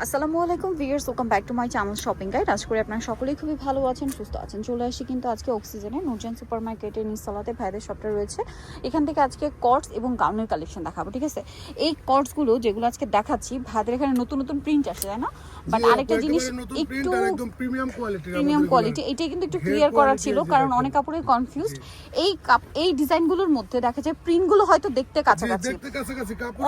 আসসালামু আলাইকুম viewers welcome back to my channel shopping guide আজ করে আপনারা সকলেই খুবই ভালো আছেন সুস্থ আছেন। চলে আসি কিন্তু আজকে অক্সিজেনে নুরজান সুপার মার্কেটের নিচতলাতে ভাইদের শপটা রয়েছে। এখান থেকে আজকে কটস এবং গাউনের কালেকশন দেখাবো ঠিক আছে? এই কটসগুলো যেগুলো আজকে দেখাচ্ছি ভাইদের এখানে নতুন নতুন প্রিন্ট আসে তাই না? বাট আরেকটা জিনিস একটু প্রিমিয়াম কোয়ালিটি প্রিমিয়াম কোয়ালিটি এটাই কিন্তু একটু ক্লিয়ার করার ছিল কারণ অনেক কাপড়ের কনফিউজড এই কাপ এই ডিজাইনগুলোর মধ্যে দেখা যায় প্রিন্টগুলো হয়তো দেখতে কাছাকাছি।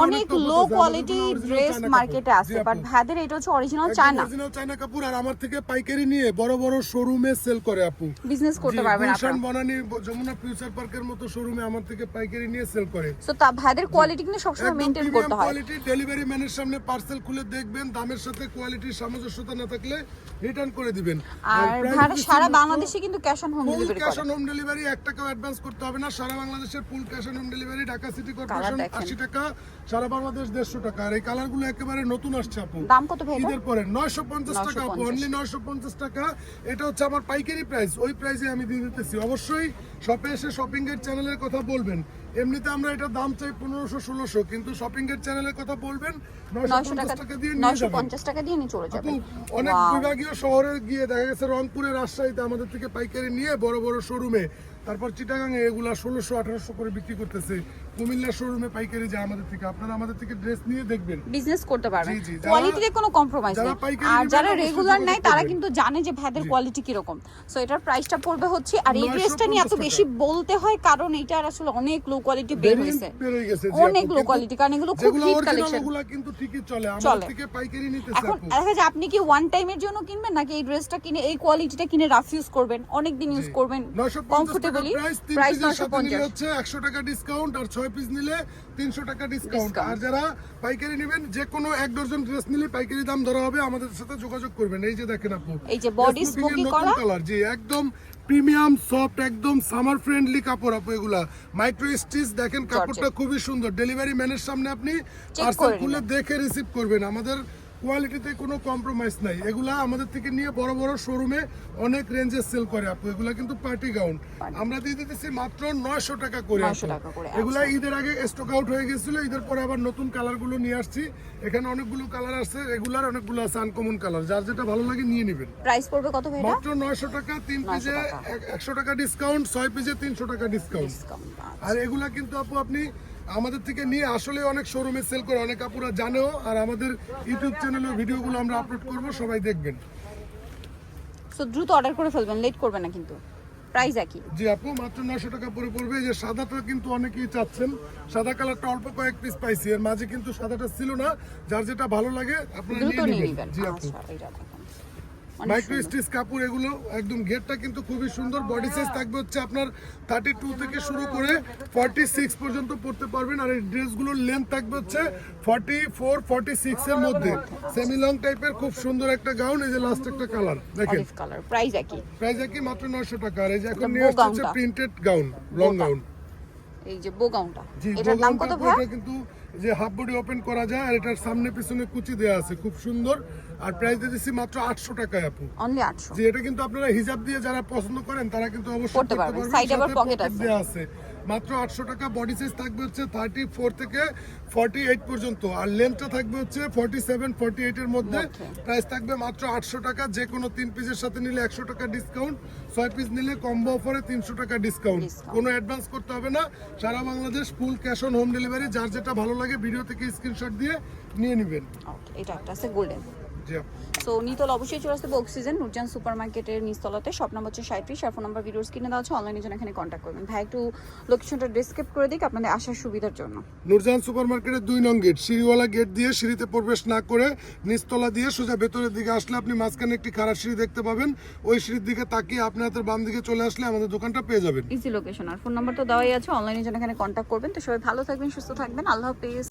অনেক লো কোয়ালিটি ড্রেস মার্কেটে আছে বাট ভাইদের এটা হচ্ছে অরিজিনাল চায়না অরিজিনাল চায়না কাপড় আর আমার থেকে পাইকারি নিয়ে বড় বড় শোরুমে সেল করে আপু। বিজনেস করতে পারবেন গুলশান আপনারা। বনানী যমুনা ফিউচার পার্কের মতো শোরুমে আমার থেকে পাইকারি নিয়ে সেল করে। সো তা ভাইদের কোয়ালিটি কিন্তু সবসময় একদম মেনটেন প্রিমিয়াম করতে হয়। কোয়ালিটি ডেলিভারি ম্যানের সামনে পার্সেল খুলে দেখবেন দামের সাথে কোয়ালিটির সামঞ্জস্যতা না থাকলে রিটার্ন করে দিবেন। আর ভাইরা সারা বাংলাদেশে কিন্তু cash on home delivery cash on home delivery এক টাকাও অ্যাডভান্স করতে হবে না। সারা বাংলাদেশের full cash on home delivery Dhaka city corporation দেখেন। আশি টাকা সারা বাংলাদেশ দেড়শো টাকা। আর এই কালারগুলো একেবারে নতুন আসছে আপু। দাম কত ভাই ঈদের পরে নয়শো পঞ্চাশ টাকা অনলি 950 নয়শো পঞ্চাশ টাকা। এটা হচ্ছে আমার পাইকারি প্রাইস ওই প্রাইসে আমি দিয়ে দিতেছি। অবশ্যই শপে এসে শপিং এর চ্যানেলের কথা বলবেন। এমনিতে আমরা এটা দাম চাই পনেরোশো ষোলোশো কিন্তু শপিং এর চ্যানেলের কথা বলবেন নয়শো নয়শো টাকা টাকা দিয়ে নয়শো পঞ্চাশ টাকা দিয়ে নিয়ে চলে যাবেন। অনেক বিভাগীয় শহরে গিয়ে দেখা গেছে রংপুরে রাজশাহীতে আমাদের থেকে পাইকারি নিয়ে বড় বড় শোরুমে তারপর চিটাগাঙে এগুলা ষোলোশো আঠারোশো করে বিক্রি করতেছে। কুমিল্লা শোরুমে পাইকারি যায় আমাদের থেকে। আপনারা আমাদের থেকে ড্রেস নিয়ে দেখবেন। বিজনেস করতে পারবেন। কোয়ালিটিতে কোনো কম্প্রোমাইজ নেই। আর যারা রেগুলার নেয় তারা কিন্তু জানে যে ভাইদের কোয়ালিটি কীরকম। সো এটার প্রাইসটা পড়বে হচ্ছে আর এই 950 ড্রেসটা নিয়ে এত বেশি বলতে হয় কারণ এটা আসলে অনেক লো কোয়ালিটি বের হয়েছে। হয়ে অনেক লো কোয়ালিটি কারণ এগুলো খুব হিট কালেকশন কিন্তু ঠিকই চলে। আমাদের থেকে পাইকারি নিতেছে এখন দেখা যায় আপনি কি ওয়ান টাইমের জন্য কিনবেন নাকি এই ড্রেসটা কিনে এই কোয়ালিটিটা কিনে রাফ ইউজ করবেন? অনেক দিন ইউজ করবেন কমফোর্টেবলি প্রাইস তিন প্রাইস পিসের নশো সাথে নিলে পঞ্চাশ। হচ্ছে একশো টাকা ডিসকাউন্ট আর ছয় পিস নিলে তিনশো টাকা ডিসকাউন্ট আর যারা পাইকারি নেবেন যে কোনো এক ডজন ড্রেস নিলে পাইকারি দাম ধরা হবে আমাদের সাথে যোগাযোগ করবেন। এই যে দেখেন আপু এই যে body smoky করা। কালার জি একদম প্রিমিয়াম সফট একদম সামার ফ্রেন্ডলি কাপড় আপু এগুলা। মাইক্রো স্টিচ দেখেন কাপড়টা খুবই সুন্দর। ডেলিভারি ম্যানের সামনে আপনি পার্সেল খুলে দেখে রিসিভ করবেন। আমাদের কোয়ালিটিতে কোনো কম্প্রোমাইজ নাই। এগুলা আমাদের থেকে নিয়ে বড় বড় শোরুমে অনেক রেঞ্জে সেল করে আপু। এগুলা কিন্তু পার্টি গাউন আমরা দিয়ে দিতেছি মাত্র নয়শো টাকা করে 900 এগুলা ঈদের আগে স্টক আউট হয়ে গেছিল ঈদের পরে আবার নতুন কালারগুলো নিয়ে আসছি। এখানে অনেকগুলো কালার আছে রেগুলার অনেকগুলো আছে আনকমন কালার যার যেটা ভালো লাগে নিয়ে নেবেন। প্রাইস পড়বে কত ভাই মাত্র নয়শো টাকা তিন 900 পিজে। একশো টাকা ডিসকাউন্ট ছয় পিজে তিনশো টাকা ডিসকাউন্ট ডিসকাউন্ট আর এগুলা কিন্তু আপু আপনি আমাদের থেকে নিয়ে আসলে অনেক শোরুমে সেল করে অনেক আপুরা জানেও আর আমাদের ইউটিউব চ্যানেলে ভিডিওগুলো আমরা আপলোড করব সবাই দেখবেন। সো দ্রুত অর্ডার করে ফেলবেন লেট করবেন না কিন্তু। প্রাইস একই। জি আপু মাত্র নশো টাকা পরে পড়বে। এই যে সাদাটা কিন্তু অনেকেই চাচ্ছেন। সাদা কালারটা অল্প কয়েক পিস পাইছি। এর মাঝে কিন্তু সাদাটা ছিল না। যার যেটা ভালো লাগে আপনারা নিয়ে নেবেন। নেবেন। জি আপু। মাইক্রো স্টিচ কাপড় এগুলো একদম গেটটা কিন্তু খুবই সুন্দর। বডি সাইজ থাকবে হচ্ছে আপনার থার্টি টু থেকে শুরু করে ফর্টি সিক্স পর্যন্ত পড়তে পারবেন। আর এই ড্রেসগুলোর লেন্থ থাকবে হচ্ছে ফর্টি ফোর ফর্টি সিক্স এর মধ্যে। সেমি লং টাইপের খুব সুন্দর একটা গাউন এই যে লাস্ট একটা কালার দেখেন। কালার প্রাইস একই। প্রাইস কি মাত্র নয়শো টাকা। আর এই যে এখন নিয়ে আসছে প্রিন্টেড গাউন লং গাউন এই যে বোগাউনটা এটার দাম কত ভাই? কিন্তু যে হাফ বডি ওপেন করা যায় আর এটার সামনে পিছনে কুচি দেওয়া আছে খুব সুন্দর। আর প্রাইস দিয়েছি মাত্র আটশো টাকায় আপু। অনলি 800 যে এটা কিন্তু আপনারা হিজাব দিয়ে যারা পছন্দ করেন তারা কিন্তু অবশ্যই পড়তে পারবেন। আবার pocket আছে। দেয়া আছে। মাত্র আটশো টাকা বডি সাইজ থাকবে হচ্ছে থার্টি ফোর থেকে ফর্টি এইট পর্যন্ত। আর লেন্থটা থাকবে হচ্ছে ফর্টি সেভেন ফর্টি এইট এর মধ্যে। প্রাইস থাকবে মাত্র আটশো টাকা যে কোনো তিন পিসের সাথে নিলে একশো টাকা ডিসকাউন্ট ছয় পিস নিলে কম্বো অফারে তিনশো টাকা ডিসকাউন্ট কোনো অ্যাডভান্স করতে হবে না। সারা Bangladesh full cash on home delivery যার যেটা ভালো লাগে ভিডিও থেকে স্ক্রিনশট দিয়ে নিয়ে নেবেন। এটা একটা আছে গোল্ডেন। সো নিতল অবশ্যই চলে আসতে অক্সিজেন নুরজান সুপার মার্কেটের নিচতলাতে শপ নাম্বার হচ্ছে সাঁত্রিশ আর ফোন নাম্বার ভিডিওস কিনে দেওয়া আছে অনলাইনে জন্য এখানে কন্ট্যাক্ট করবেন। ভাই একটু লোকেশনটা ডিসক্রিপ করে দিক আপনাদের আসার সুবিধার জন্য। নূরজাহান সুপার মার্কেটের দুই নং গেট সিঁড়িওয়ালা গেট দিয়ে সিঁড়িতে প্রবেশ না করে নিচতলা দিয়ে সোজা ভেতরের দিকে আসলে আপনি মাঝখানে একটি খারাপ সিঁড়ি দেখতে পাবেন। ওই সিঁড়ির দিকে তাকিয়ে আপনি হাতের বাম দিকে চলে আসলে আমাদের দোকানটা পেয়ে যাবেন। ইজি লোকেশন আর ফোন নাম্বার তো দেওয়াই আছে অনলাইনে জন্য এখানে কন্ট্যাক্ট করবেন। তো সবাই ভালো থাকবেন সুস্থ থাকবেন। আল্লাহ হাফিজ।